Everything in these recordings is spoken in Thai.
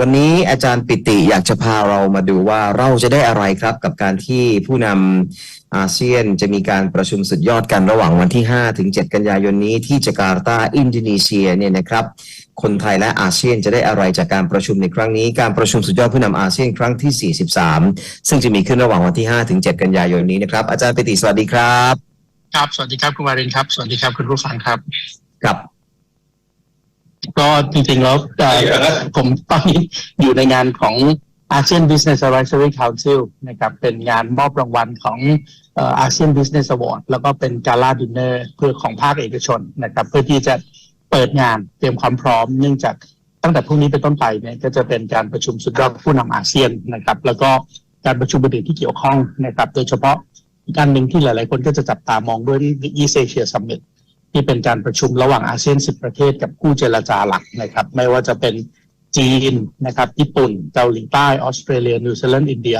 วันนี้อาจารย์ปิติอยากจะพาเรามาดูว่าเราจะได้อะไรครับกับการที่ผู้นำอาเซียนจะมีการประชุมสุดยอดกันระหว่างวันที่ 5 ถึง 7 กันยายนนี้ที่จาการ์ตาอินโดนีเซียเนี่ยนะครับ คนไทยและอาเซียนจะได้อะไรจากการประชุมในครั้งนี้ การประชุมสุดยอดผู้นำอาเซียนครั้งที่ 43 ซึ่งจะมีขึ้นระหว่างวันที่ 5 ถึง 7 กันยายนนี้นะครับอาจารย์ปิติสวัสดีครับ ครับ สวัสดีครับคุณวารินครับ สวัสดีครับคุณผู้ฟังครับกับ ก็จริงๆแล้วเอ่อผมตอนนี้อยู่ในงานของ ASEAN Business Advisory Council นะครับเป็นงานมอบรางวัลของเอ่อ ASEAN Business Award แล้วก็เป็นกาลาดินเนอร์เพื่อของภาคเอกชนนะครับ เพื่อที่จะเปิดงานเตรียมความพร้อม เนื่องจากตั้งแต่พรุ่งนี้เป็นต้นไปเนี่ยก็จะเป็นการประชุมสุดยอดผู้นำอาเซียนนะครับ แล้วก็การประชุมประเด็นที่เกี่ยวข้องนะครับ โดยเฉพาะอีกอันหนึ่งที่หลาย ๆ คนก็จะจับตามองด้วยที่ East Asia Summit ที่เป็นการประชุมระหว่างอาเซียน 10 ประเทศกับผู้เจรจาหลักนะครับ ไม่ว่าจะเป็นจีนนะครับญี่ปุ่นเกาหลีใต้ออสเตรเลีย นิวซีแลนด์อินเดีย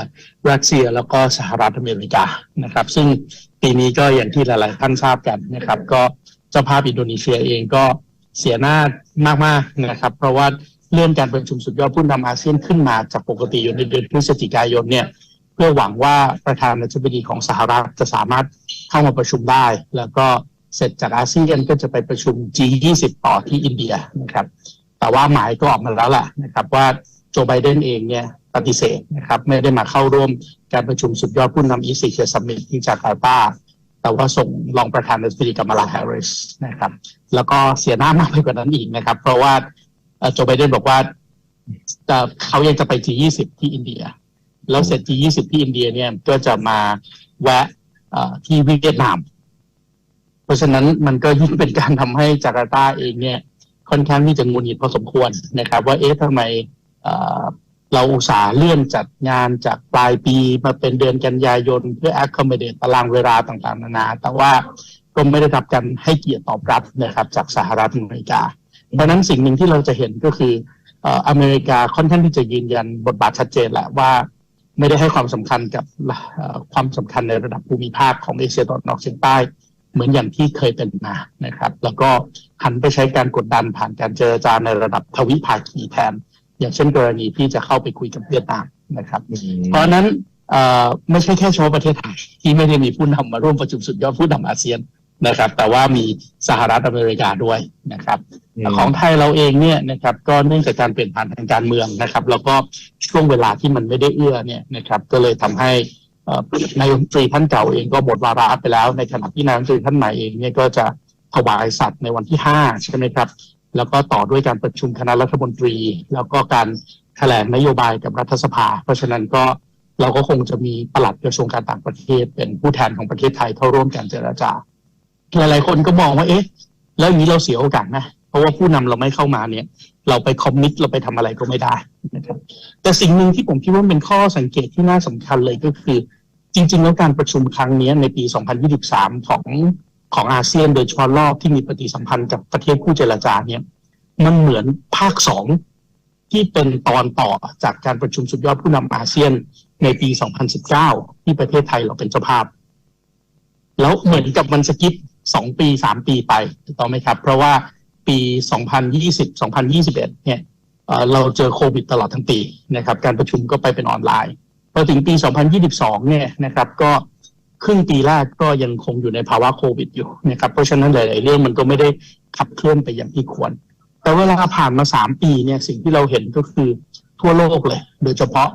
รัสเซีย แล้วก็สหรัฐอเมริกานะครับ ซึ่งปีนี้ก็อย่างที่หลาย ๆ ท่านทราบกันนะครับ ก็เจ้าภาพอินโดนีเซียเองก็เสียหน้ามาก ๆ นะครับ เพราะว่าเลื่อนการประชุมสุดยอดผู้นำอาเซียนขึ้นมาจากปกติอยู่ในเดือนพฤศจิกายนเนี่ยเพื่อหวังว่าประธานาธิบดีของสหรัฐจะสามารถเข้ามาประชุมได้ แล้วก็ เสร็จจากอาเซียนก็จะไปประชุม G20 ต่อที่อินเดียนะครับ แต่ว่าหมายก็ออกมาแล้วล่ะนะครับ ว่าโจไบเดนเองเนี่ยปฏิเสธนะครับไม่ได้มาเข้าร่วมการประชุมสุดยอดผู้นำอีซีเชียสัมมิตที่จาการ์ตาแต่ว่าส่งรองประธานาธิบดีกัมลาแฮร์ริสนะครับ แล้วก็เสียหน้ามากไปกว่านั้นอีกนะครับ เพราะว่าโจไบเดนบอกว่าเอ่อเขายังจะไป G20 ที่อินเดีย แล้วเสร็จ G20 ที่อินเดียเนี่ยก็จะมาแวะที่เวียดนาม เพราะฉะนั้นมันก็ยิ่งเป็นการทำให้จาการ์ตาเองเนี่ย ค่อนข้างที่จะงุนหงิดพอสมควรนะครับ ว่าเอ๊ะทำไมเเราอุตส่าห์เลื่อนจัดงานจากปลายปีมาเป็นเดือนกันยายนเพื่อ accommodate ตารางเวลาต่างๆ นานา แต่ว่าก็ไม่ได้รับการให้เกียรติตอบรับนะครับ จากสหรัฐอเมริกา เพราะนั้นสิ่งหนึ่งที่เราจะเห็นก็คืออเมริกาค่อนข้างที่จะยืนยันบทบาทชัดเจนแหละว่า ไม่ได้ให้ความสำคัญกับความสำคัญในระดับภูมิภาคของเอเชียตะวันออกเฉียงใต้ เหมือนอย่างที่เคยเป็นมานะครับ แล้วก็หันไปใช้การกดดันผ่านการเจรจาในระดับทวิภาคีแทน อย่างเช่นกรณีที่จะเข้าไปคุยกับเวียดนามนะครับ เพราะฉะนั้นเอ่อไม่ใช่แค่เฉพาะประเทศไทยที่ไม่ได้มีผู้นำมาร่วมประชุมสุดยอดผู้นำอาเซียนนะครับ แต่ว่ามีสหรัฐอเมริกาด้วยนะครับของไทยเราเองเนี่ยนะครับก็เนื่องจากการเปลี่ยนผ่านทางการเมืองนะครับ แล้วก็ช่วงเวลาที่มันไม่ได้เอื้อเนี่ยนะครับ ก็เลยทำให้เอ่อ นายกรัฐมนตรีท่านเก่าเองก็หมดวาระไปแล้ว ในขณะที่นายกรัฐมนตรีท่านใหม่เองเนี่ยก็จะถวายสัตว์ในวันที่ห้าใช่ไหมครับ แล้วก็ต่อด้วยการประชุมคณะรัฐมนตรี แล้วก็การแถลงนโยบายกับรัฐสภา เพราะฉะนั้นก็เราก็คงจะมีปลัดกระทรวงการต่างประเทศ เป็นผู้แทนของประเทศไทยเข้าร่วมการเจรจาหลายๆคนก็มองว่าเอ๊ะ แล้วอย่างนี้เราเสียโอกาสนะเพราะว่าผู้นำเราไม่เข้ามาเนี่ย เราไปคอมมิตเราไปทำอะไรก็ไม่ได้นะครับแต่สิ่งหนึ่งที่ผมคิดว่าเป็นข้อสังเกตที่น่าสำคัญเลยก็คือ จริงๆแล้วการประชุมครั้งนี้ในปี 2023 ของของอาเซียนโดยเฉพาะรอบที่มีปฏิสัมพันธ์กับประเทศผู้เจรจาเนี่ยมันเหมือนภาคสองที่เป็นตอนต่อจากการประชุมสุดยอดผู้นำอาเซียนในปี 2019 ที่ประเทศไทยเราเป็นเจ้าภาพ แล้วเหมือนกับมันสกิปสองปีสามปีไปถูกต้องไหมครับ เพราะว่าปี 2020 2021 เนี่ยเราเจอโควิดตลอดทั้งปีนะครับ การประชุมก็ไปเป็นออนไลน์ อถึงปี 2022 เนี่ยนะครับก็ครึ่งปีแรกก็ยังคงอยู่ในภาวะโควิดอยู่นะครับเพราะฉะนั้นหลาย ๆ เรื่องมันก็ไม่ได้ขับเคลื่อนไปอย่างที่ควร แต่เวลาผ่านมา 3 ปีเนี่ยสิ่งที่เราเห็นก็คือทั่วโลกเลย โดยเฉพาะ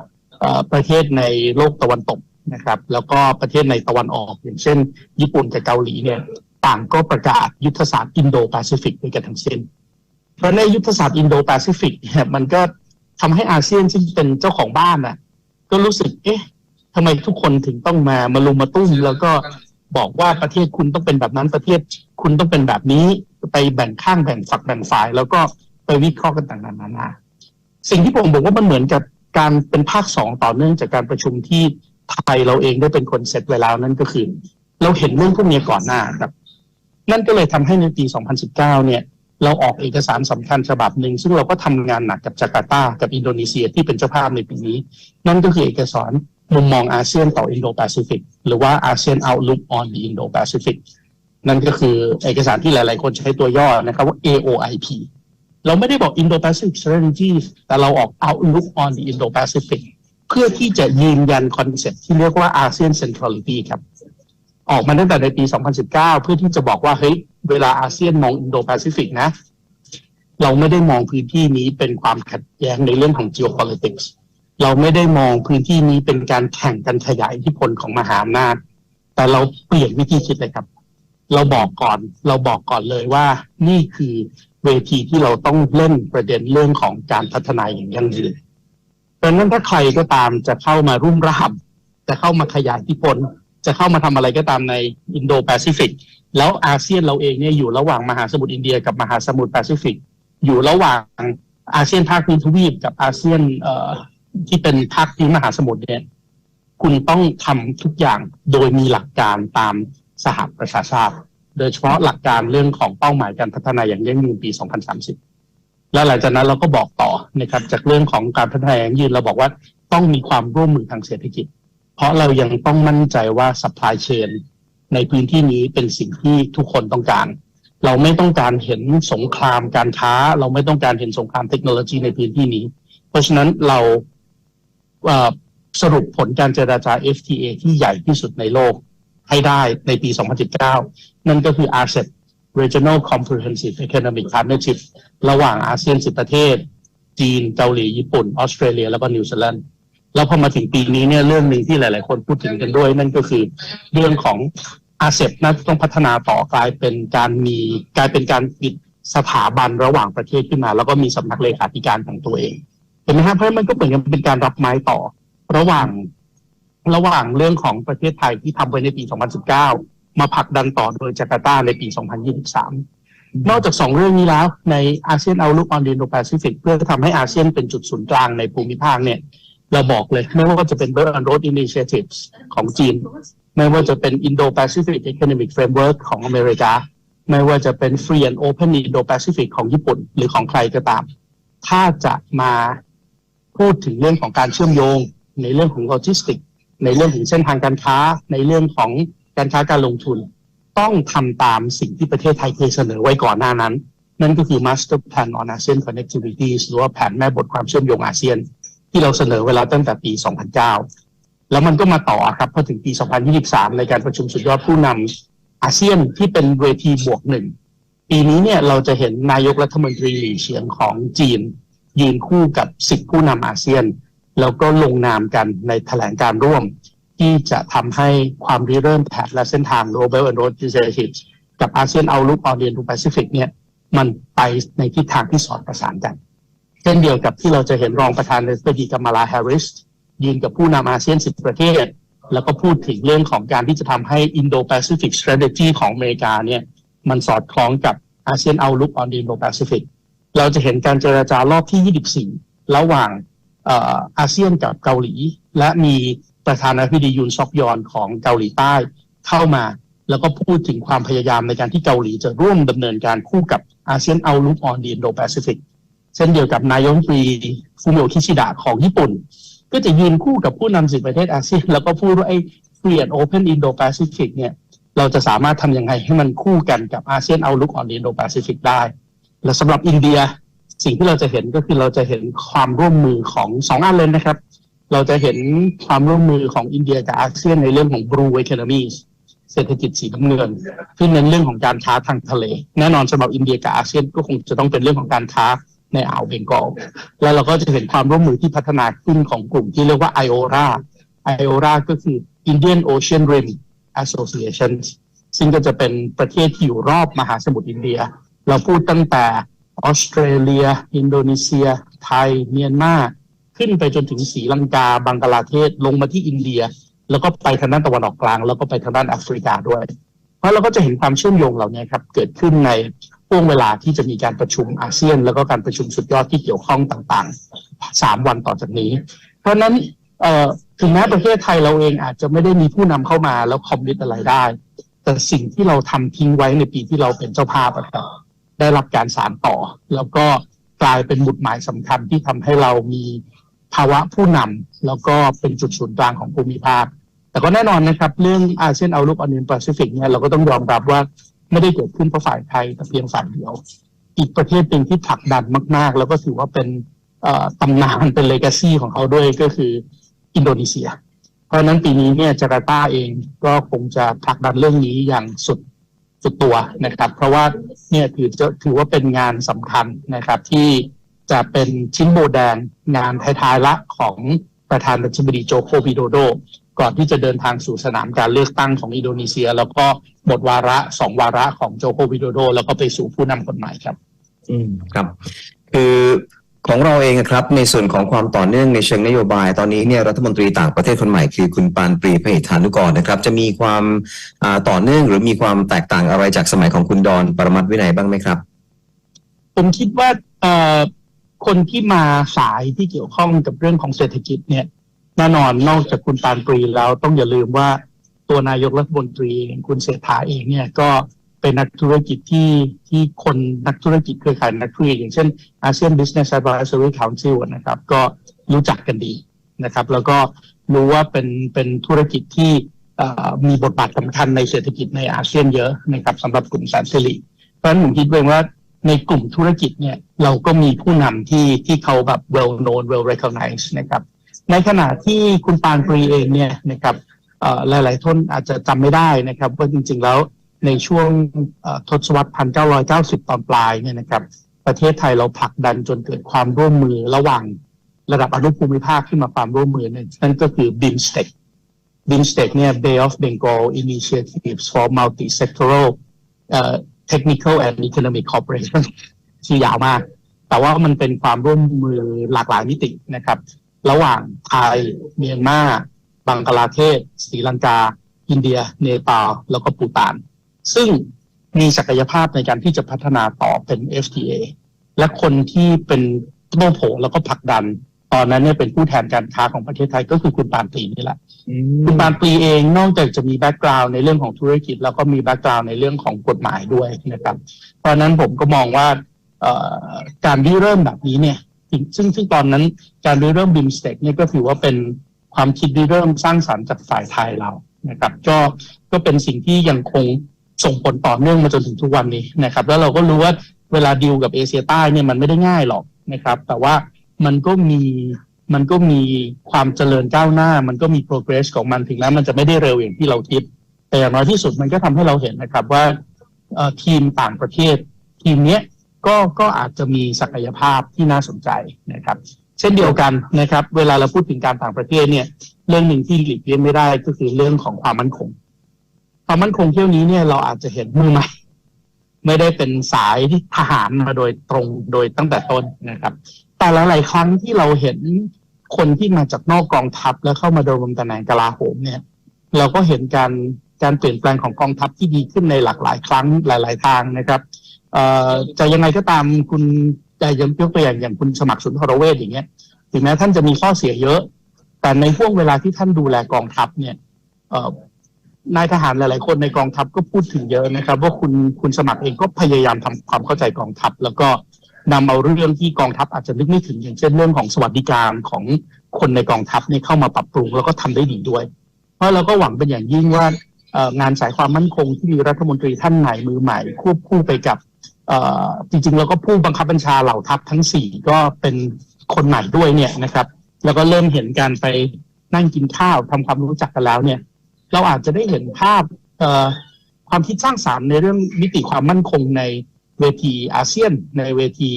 ประเทศในโลกตะวันตกนะครับ แล้วก็ประเทศในตะวันออก อย่างเช่น ญี่ปุ่นกับเกาหลีเนี่ยต่างก็ประกาศยุทธศาสตร์อินโดแปซิฟิกด้วยกันทั้งสิ้นเพราะในยุทธศาสตร์อินโดแปซิฟิกเนี่ยมันก็ทำให้อาเซียนซึ่งเป็นเจ้าของบ้านน่ะ ก็รู้สึก เอ๊ะทำไมทุกคนถึงต้องมามาลุมมาตุ้มแล้วก็บอกว่าประเทศคุณต้องเป็นแบบนั้นประเทศคุณต้องเป็นแบบนี้ไปแบ่งข้างแบ่งฝักแบ่งฝ่าย แล้วก็ไปวิเคราะห์กันต่างๆนานาสิ่งที่ผมบอกว่ามันเหมือนกับการเป็นภาคสองต่อเนื่องจากการประชุมที่ไทยเราเองได้เป็นคนเซตไว้แล้วนั่นก็คือ เราเห็นเรื่องพวกนี้ก่อนหน้าครับ นั่นก็เลยทำให้ในปี 2019 เนี่ย เราออกเอกสารสำคัญฉบับหนึ่งซึ่งเราก็ทำงานหนักกับจาการ์ตา กับอินโดนีเซียที่เป็นเจ้าภาพในปีนี้ นั่นก็คือเอกสารมุมมองอาเซียนต่ออินโดแปซิฟิกหรือว่าอาเซียน Outlook on the Indo-Pacific นั่นก็คือเอกสารที่หลาย ๆ คนใช้ตัวย่อนะครับว่า AOIP เราไม่ได้บอก Indo-Pacific Strategies แต่เราออก Outlook on the Indo-Pacific เพื่อที่จะยืนยันคอนเซ็ปต์ที่เรียกว่า ASEAN Centrality ครับ ออกมาตั้งแต่ในปี 2019 เพื่อที่จะบอกว่า เฮ้ย เวลาอาเซียนมอง Indo-Pacific นะ เราไม่ได้มองพื้นที่นี้เป็นความขัดแย้งในเรื่องของ geopolitics เราไม่ได้มองพื้นที่นี้เป็นการแข่งกันขยายอิทธิพลของมหาอำนาจ แต่เราเปลี่ยนวิธีคิดเลยครับ เราบอกก่อน เราบอกก่อนเลยว่านี่คือเวทีที่เราต้องเล่นประเด็นเรื่องของการพัฒนาอย่างยั่งยืนดังนั้นถ้าใครก็ตามจะเข้ามารุ่มร่ามจะเข้ามาขยายอิทธิพล จะเข้ามาทำอะไรก็ตามในอินโดแปซิฟิกแล้วอาเซียนเราเองเนี่ยอยู่ระหว่างมหาสมุทรอินเดียกับมหาสมุทรแปซิฟิกอยู่ระหว่างอาเซียนภาคพื้นทวีปกับอาเซียนเอ่อที่เป็นภาคพื้นมหาสมุทรเนี่ยคุณต้องทำทุกอย่างโดยมีหลักการตามสหประชาชาติ โดยเฉพาะหลักการเรื่องของเป้าหมายการพัฒนาอย่างยั่งยืนปี 2030 แล้วหลังจากนั้นเราก็บอกต่อนะครับจากเรื่องของการพัฒนาอย่างยั่งยืนเราบอกว่าต้องมีความร่วมมือทางเศรษฐกิจ เพราะเรายังต้องมั่นใจว่า supply chain ในพื้นที่นี้เป็นสิ่งที่ทุกคนต้องการ เราไม่ต้องการเห็นสงครามการค้า เราไม่ต้องการเห็นสงครามเทคโนโลยีในพื้นที่นี้ เพราะฉะนั้นเราสรุปผลการเจราจา FTA ที่ใหญ่ที่สุดในโลกให้ได้ในปี 2019 นั่นก็คือ RCEP Regional Comprehensive Economic Partnership ระหว่างอาเซียน 10 ประเทศ จีน เกาหลี ญี่ปุ่น ออสเตรเลีย แล้วก็นิวซีแลนด์ แล้วพอมาถึงปีนี้เนี่ยเรื่องหนึ่งที่หลาย ๆ คนพูดถึงกันด้วย นั่นก็คือเรื่องของอาเซ p น่าจะต้องพัฒนาต่อกลายเป็นการมีกลายเป็นการปิดสถาบันระหว่างประเทศขึ้นมา แล้วก็มีสำนักเลขาธิการของตัวเองเห็นไหมครับเพราะมันก็เหมือนกับเป็นการรับไม้ต่อ ระหว่างระหว่างเรื่องของประเทศไทยที่ทำไว้ในปี 2019 มาผลักดันต่อโดยจาการ์ตาในปี 2023 นอกจากสองเรื่องนี้แล้วในอาเซียนเอาลุกออนดินโนแปซิฟิกเพื่อทำให้อาเซียนเป็นจุดศูนย์กลางในภูมิภาคเนี่ย เราบอกเลย ไม่ว่าจะเป็น Belt and Road Initiatives ของจีน ไม่ว่าจะเป็น Indo-Pacific Economic Framework ของอเมริกา ไม่ว่าจะเป็น Free and Open Indo-Pacific ของญี่ปุ่น หรือของใครก็ตาม ถ้าจะมาพูดถึงเรื่องของการเชื่อมโยง ในเรื่องของโลจิสติก ในเรื่องของเส้นทางการค้า ในเรื่องของการค้าการลงทุน ต้องทำตามสิ่งที่ประเทศไทยเคยเสนอไว้ก่อนหน้านั้น นั่นก็คือ Master Plan on ASEAN Connectivity หรือว่าแผนแม่บทความเชื่อมโยงอาเซียน ที่เราเสนอเวลาตั้งแต่ปี 2009 แล้วมันก็มาต่อครับพอถึงปี 2023 ในการประชุมสุดยอดผู้นำอาเซียนที่เป็นเวทีบวกหนึ่งปีนี้เนี่ยเราจะเห็นนายกรัฐมนตรีหลี่เฉียงของจีน ยืนคู่กับสิบผู้นำอาเซียน แล้วก็ลงนามกันในแถลงการร่วม ที่จะทำให้ความริเริ่มแผนและเส้นทาง Global and Road Initiative กับอาเซียนเอาลุกออเดียนทูแปซิฟิกเนี่ยมันไปในทิศทางที่สอดประสานกัน เช่นเดียวกับที่เราจะเห็นรองประธานาธิบดีกัมมาลาแฮริสยืนกับผู้นำอาเซียน10ประเทศ แล้วก็พูดถึงเรื่องของการที่จะทำให้ Indo-Pacific Strategy ของอเมริกาเนี่ยมันสอดคล้องกับอาเซียนเอาลุกออน Indo-Pacific เราจะเห็นการเจรจารอบที่ 24 ระหว่างอาเซียนกับเกาหลี และมีประธานาธิบดียุนซอกยอนของเกาหลีใต้เข้ามา แล้วก็พูดถึงความพยายามในการที่เกาหลีจะร่วมดำเนินการคู่กับอาเซียนเอาลุกออนดี Indo Pacific เช่นเดียวกับนายกรัฐมนตรีฟูมิโอคิชิดะของญี่ปุ่น ก็จะยืนคู่กับผู้นำสิบประเทศอาเซียน แล้วก็พูดว่าไอ้ Free and Open Indo Pacific เนี่ยเราจะสามารถทำยังไงให้มันคู่กันกับอาเซียนเอาลุกออนดี Indo Pacific ได้ และสำหรับอินเดียสิ่งที่เราจะเห็นก็คือเราจะเห็นความร่วมมือของสองอันเลยนะครับ เราจะเห็นความร่วมมือของอินเดียกับอาเซียนในเรื่องของ Blue economy เศรษฐกิจสีน้ำเงินที่เน้นเรื่องของการค้าทางทะเล แน่นอนสำหรับอินเดียกับอาเซียนก็คงจะต้องเป็นเรื่องของการค้า ในอ่าวเบงกอลแล้วเราก็จะเห็นความร่วมมือที่พัฒนาขึ้นของกลุ่มที่เรียกว่า IORA IORA ก็คือ Indian Ocean Rim Association ซึ่งก็จะเป็นประเทศที่อยู่รอบมหาสมุทรอินเดีย เราพูดตั้งแต่ออสเตรเลีย อินโดนีเซีย ไทย เมียนมา ขึ้นไปจนถึงศรีลังกา บังกลาเทศ ลงมาที่อินเดีย แล้วก็ไปทางด้านตะวันออกกลาง แล้วก็ไปทางด้านแอฟริกาด้วย เพราะเราก็จะเห็นความเชื่อมโยงเหล่านี้ครับ เกิดขึ้นใน ช่วงเวลาที่จะมีการประชุมอาเซียน แล้วก็การประชุมสุดยอดที่เกี่ยวข้องต่างๆสามวันต่อจากนี้ เพราะนั้นถึงแม้ประเทศไทยเราเองอาจจะไม่ได้มีผู้นำเข้ามาแล้วคอมมิตอะไรได้ แต่สิ่งที่เราทำทิ้งไว้ในปีที่เราเป็นเจ้าภาพอะครับได้รับการสานต่อ แล้วก็กลายเป็นหมุดหมายสำคัญที่ทำให้เรามีภาวะผู้นำแล้วก็เป็นจุดศูนย์กลางของภูมิภาค แต่ก็แน่นอนนะครับ เรื่องอาเซียนเอาลุกออนเนียนแปซิฟิกเนี่ยเราก็ต้องยอมรับว่า ไม่ได้เกิดขึ้นเพราะฝ่ายไทยแต่เพียงฝ่ายเดียว อีกประเทศหนึ่งที่ผลักดันมาก ๆ แล้วก็ถือว่าเป็นตำนานเป็นเลกาซีของเขาด้วยก็คืออินโดนีเซีย เพราะนั้นปีนี้เนี่ยจาการ์ตาเองก็คงจะผลักดันเรื่องนี้อย่างสุดสุดตัวนะครับ เพราะว่าเนี่ยถือจะถือว่าเป็นงานสำคัญนะครับที่จะเป็นชิ้นโบแดงงานท้ายๆละของประธานาธิบดีโจโควิโดโด ก่อนที่จะเดินทางสู่สนามการเลือกตั้งของอินโดนีเซีย แล้วก็หมดวาระสองวาระของโจโควิโดโด แล้วก็ไปสู่ผู้นำคนใหม่ครับ อืมครับ คือของเราเองอะครับในส่วนของความต่อเนื่องในเชิงนโยบาย ตอนนี้เนี่ยรัฐมนตรีต่างประเทศคนใหม่คือคุณปานปรีพหิทธานุกรนะครับ จะมีความอ่าต่อเนื่องหรือมีความแตกต่างอะไรจากสมัยของคุณดอนปรมัตถ์วินัยบ้างไหมครับ ผมคิดว่าเอ่อคนที่มาสายที่เกี่ยวข้องกับเรื่องของเศรษฐกิจเนี่ย แน่นอนนอกจากคุณปานปรีแล้วต้องอย่าลืมว่าตัวนายกรัฐมนตรีคุณเศรษฐาเองเนี่ยก็เป็นนักธุรกิจที่ที่คนนักธุรกิจเครือข่ายนักธุรกิจอย่างเช่น ASEAN Business Advisory Council นะครับ ก็รู้จักกันดีนะครับ แล้วก็รู้ว่าเป็นเป็นธุรกิจที่มีบทบาทสำคัญในเศรษฐกิจในอาเซียนเยอะนะครับสำหรับกลุ่มแสนสิริเพราะฉะนั้นผมคิดเองว่าในกลุ่มธุรกิจเนี่ยเราก็มีผู้นำที่ที่เขาแบบ well known well recognized นะครับ ในขณะที่คุณปานปรีเองเนี่ยนะครับหลาย ๆท่านอาจจะจำไม่ได้นะครับ ว่าจริง ๆ แล้วในช่วงทศวรรษ 1990 ตอนปลายเนี่ยนะครับ ประเทศไทยเราผลักดันจนเกิดความร่วมมือระหว่างระดับอนุภูมิภาคขึ้นมาความร่วมมือเนี่ยนั่นก็คือ BIMSTEC BIMSTEC เนี่ย Bay of Bengal Initiatives for Multi-Sectoral เอ่อ Technical and Economic Cooperation ชื่อยาวมาก แต่ว่ามันเป็นความร่วมมือหลากหลายมิตินะครับ ระหว่างไทยเมียนมาบังกลาเทศศรีลังกา อินเดีย เนปาลแล้วก็ปูตาน ซึ่งมีศักยภาพในการที่จะพัฒนาต่อเป็น FTA และคนที่เป็นโต้โผแล้วก็ผลักดัน ตอนนั้นเนี่ยเป็นผู้แทนการค้าของประเทศไทยก็คือคุณปานปรีนี่แหละ คุณปานปรีเองนอกจากจะมีแบ็กกราวน์ในเรื่องของธุรกิจ แล้วก็มีแบ็กกราวน์ในเรื่องของกฎหมายด้วยนะครับ เพราะฉะนั้นผมก็มองว่าเอ่อการริเริ่มแบบนี้เนี่ย ซึ่งซึ่งตอนนั้นการริเริ่มบิมสเต็กเนี่ยก็ถือว่าเป็นความคิดริเริ่มสร้างสรรค์จากฝ่ายไทยเรานะครับก็ก็เป็นสิ่งที่ยังคงส่งผลต่อเนื่องมาจนถึงทุกวันนี้นะครับ แล้วเราก็รู้ว่าเวลาดีลกับเอเชียใต้เนี่ยมันไม่ได้ง่ายหรอกนะครับ แต่ว่ามันก็มีมันก็มีความเจริญก้าวหน้า มันก็มี progress ของมันถึงแม้วมันจะไม่ได้เร็วอย่างที่เราคิด แต่อย่างน้อยที่สุดมันก็ทำให้เราเห็นนะครับว่าทีมต่างประเทศ ทีมเนี้ย ก็ก็อาจจะมีศักยภาพที่น่าสนใจนะครับ เช่นเดียวกันนะครับ เวลาเราพูดถึงการต่างประเทศเนี่ยเรื่องหนึ่งที่หลีกเลี่ยงไม่ได้ก็คือเรื่องของความมั่นคง ความมั่นคงเที่ยวนี้เนี่ยเราอาจจะเห็นมือใหม่ไม่ได้เป็นสายที่ทหารมาโดยตรงโดยตั้งแต่ต้นนะครับ แต่หลายๆครั้งที่เราเห็นคนที่มาจากนอกกองทัพแล้วเข้ามาดำรงตำแหน่งกลาโหมเนี่ย เราก็เห็นการการเปลี่ยนแปลงของกองทัพที่ดีขึ้นในหลากหลายครั้งหลาย ๆ ทางนะครับ จะยังไงก็ตามคุณจะยกตัวอย่างอย่างคุณสมัครสุนทรเวชอย่างเงี้ยถึงแม้ท่านจะมีข้อเสียเยอะ แต่ในห่วงเวลาที่ท่านดูแลกองทัพเนี่ยนายทหารหลาย ๆ คนในกองทัพก็พูดถึงเยอะนะครับ ว่าคุณคุณสมัครเองก็พยายามทำความเข้าใจกองทัพ แล้วก็นำเอาเรื่องที่กองทัพอาจจะนึกไม่ถึงอย่างเช่นเรื่องของสวัสดิการของคนในกองทัพเนี่ยเข้ามาปรับปรุงแล้วก็ทำได้ดีด้วย เพราะเราก็หวังเป็นอย่างยิ่งว่างานสายความมั่นคงที่มีรัฐมนตรีท่านไหนมือใหม่ควบคู่ไปกับ จริงๆแล้วก็ผู้บังคับบัญชาเหล่าทัพทั้งสี่ก็เป็นคนใหม่ด้วยเนี่ยนะครับ แล้วก็เริ่มเห็นการไปนั่งกินข้าวทำความรู้จักกันแล้วเนี่ย เราอาจจะได้เห็นภาพความคิดสร้างสารรค์ในเรื่องมิติความมั่นคงในเวทีอาเซียน ในเวที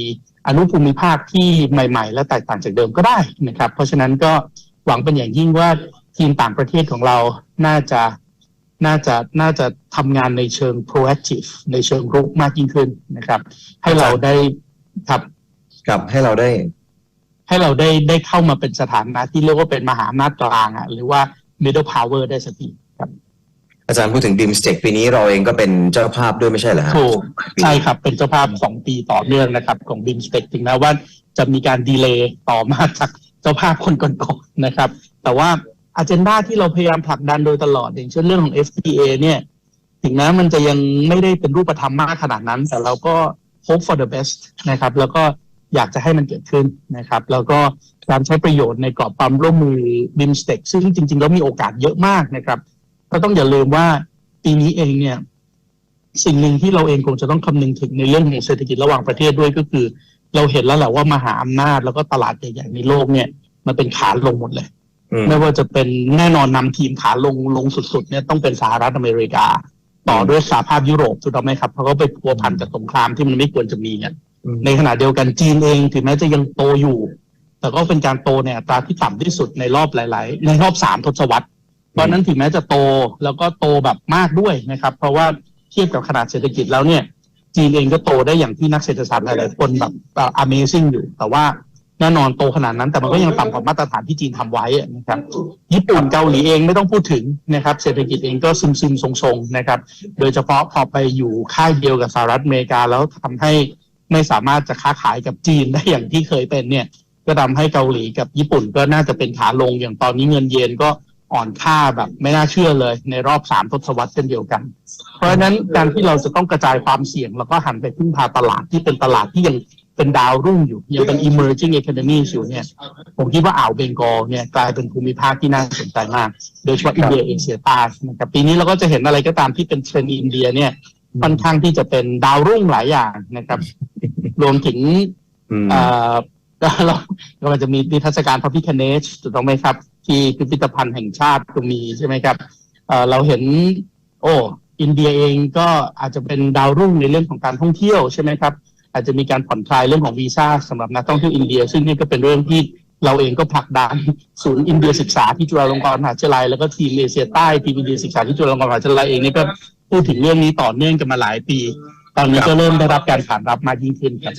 อนุภูมิภาคที่ใหม่ ๆ และแตกต่างจากเดิมก็ได้นะครับ เพราะฉะนั้นก็หวังเป็นอย่างยิ่งว่าทีมต่างประเทศของเราน่าจะ น่าจะน่าจะทำงานในเชิง proactive ในเชิงรุกมากยิ่งขึ้นนะครับ ให้เราได้ครับครับให้เราได้ ให้เราได้ได้เข้ามาเป็นสถานะที่เรียกว่าเป็นมหาอำนาจกลางอะหรือว่า middle power ได้สักทีครับ อาจารย์พูดถึงบิมสเต็กปีนี้เราเองก็เป็นเจ้าภาพด้วยไม่ใช่เหรอฮะถูกใช่ครับ เป็นเจ้าภาพสองปีต่อเนื่องนะครับ ของบิมสเต็กถึงแม้ว่าจะมีการดีเลย์ต่อมาจากเจ้าภาพคนก่อนๆนะครับ แต่ว่า อ g e n d a ที่เราพยายามผลักดันโดยตลอด อย่างเช่นเรื่องของ FTA เนี่ยถึงแม้มันจะยังไม่ได้เป็นรูปธรรมมากขนาดนั้น แต่เราก็ hope for the best นะครับ แล้วก็อยากจะให้มันเกิดขึ้นนะครับ แล้วก็การใช้ประโยชน์ในกรอบความร่วมมือ BIMSTEC ซึ่งจริง ๆ แล้วมีโอกาสเยอะมากนะครับก็ต้องอย่าลืมว่าปีนี้เองเนี่ย สิ่งหนึ่งที่เราเองคงจะต้องคำนึงถึงในเรื่องของเศรษฐกิจระหว่างประเทศด้วยก็คือ เราเห็นแล้วแหละว่ามหาอำนาจแล้วก็ตลาดใหญ่ๆในโลกเนี่ย มันเป็นขาลงหมดเลย ไม่ว่าจะเป็นแน่นอนนำทีมขาลงลงสุดๆเนี่ยต้องเป็นสหรัฐอเมริกา ต่อด้วยสหภาพยุโรปถูกต้องไหมครับเพราะเขาไปพัวพันกับสงครามที่มันไม่ควรจะมีเนี่ยอืมในขณะเดียวกันจีนเองถึงแม้จะยังโตอยู่ แต่ก็เป็นการโตในอัตราที่ต่ำที่สุดในรอบหลาย ๆ ในรอบสามทศวรรษเพราะฉะนั้นถึงแม้จะโตแล้วก็โตแบบมากด้วยนะครับ เพราะว่าเทียบกับขนาดเศรษฐกิจแล้วเนี่ยจีนเองก็โตได้อย่างที่นักเศรษฐศาสตร์หลาย ๆ คนแบบเอ่อ amazing อยู่ แต่ว่า แน่นอนโตขนาดนั้น แต่มันก็ยังต่ำกว่ามาตรฐานที่จีนทำไว้อะนะครับ ญี่ปุ่นเกาหลีเองไม่ต้องพูดถึงนะครับ เศรษฐกิจเองก็ซึมซึมๆทรงๆนะครับ โดยเฉพาะพอไปอยู่ค่ายเดียวกับสหรัฐอเมริกาแล้วทำให้ไม่สามารถจะค้าขายกับจีนได้อย่างที่เคยเป็นเนี่ย ก็ทำให้เกาหลีกับญี่ปุ่นก็น่าจะเป็นขาลงอย่างตอนนี้เงินเยนก็อ่อนค่าแบบไม่น่าเชื่อเลย ในรอบสามทศวรรษเช่นเดียวกัน เพราะฉะนั้นการที่เราจะต้องกระจายความเสี่ยง แล้วก็หันไปพึ่งพาตลาดที่เป็นตลาดที่ยัง เป็นดาวรุ่งอยู่ ยังเป็น emerging economy อยู่เนี่ย ผมคิดว่าอ่าวเบงกอลเนี่ยกลายเป็นภูมิภาคที่น่าสนใจมาก โดยเฉพาะอินเดียเอเชียใต้นะครับปีนี้เราก็จะเห็นอะไรก็ตามที่เป็นเทรนด์อินเดียเนี่ยค่อนข้างที่จะเป็นดาวรุ่งหลายอย่างนะครับ รวมถึงอืมเอ่อก็เราก็มันจะมีนิทรรศการพระพิคเนชถูกต้องไหมครับ ที่พิพิธภัณฑ์แห่งชาติก็มีใช่ไหมครับเอ่อเราเห็น โอ้อินเดียเองก็อาจจะเป็นดาวรุ่งในเรื่องของการท่องเที่ยวใช่ไหมครับ อาจจะมีการผ่อนคลายเรื่องของวีซ่าสำหรับนักท่องเที่ยวอินเดีย ซึ่งนี่ก็เป็นเรื่องที่เราเองก็ผลักดันศูนย์อินเดียศึกษาที่จุฬาลงกรณ์มหาวิทยาลัยแล้วก็ทีมเอเชียใต้ทีมอินเดียศึกษาที่จุฬาลงกรณ์มหาวิทยาลัยเองนี่ก็พูดถึงเรื่องนี้ต่อเนื่องกันมาหลายปี ตอนนี้ก็เริ่มได้รับการขานรับมากยิ่งขึ้นครับ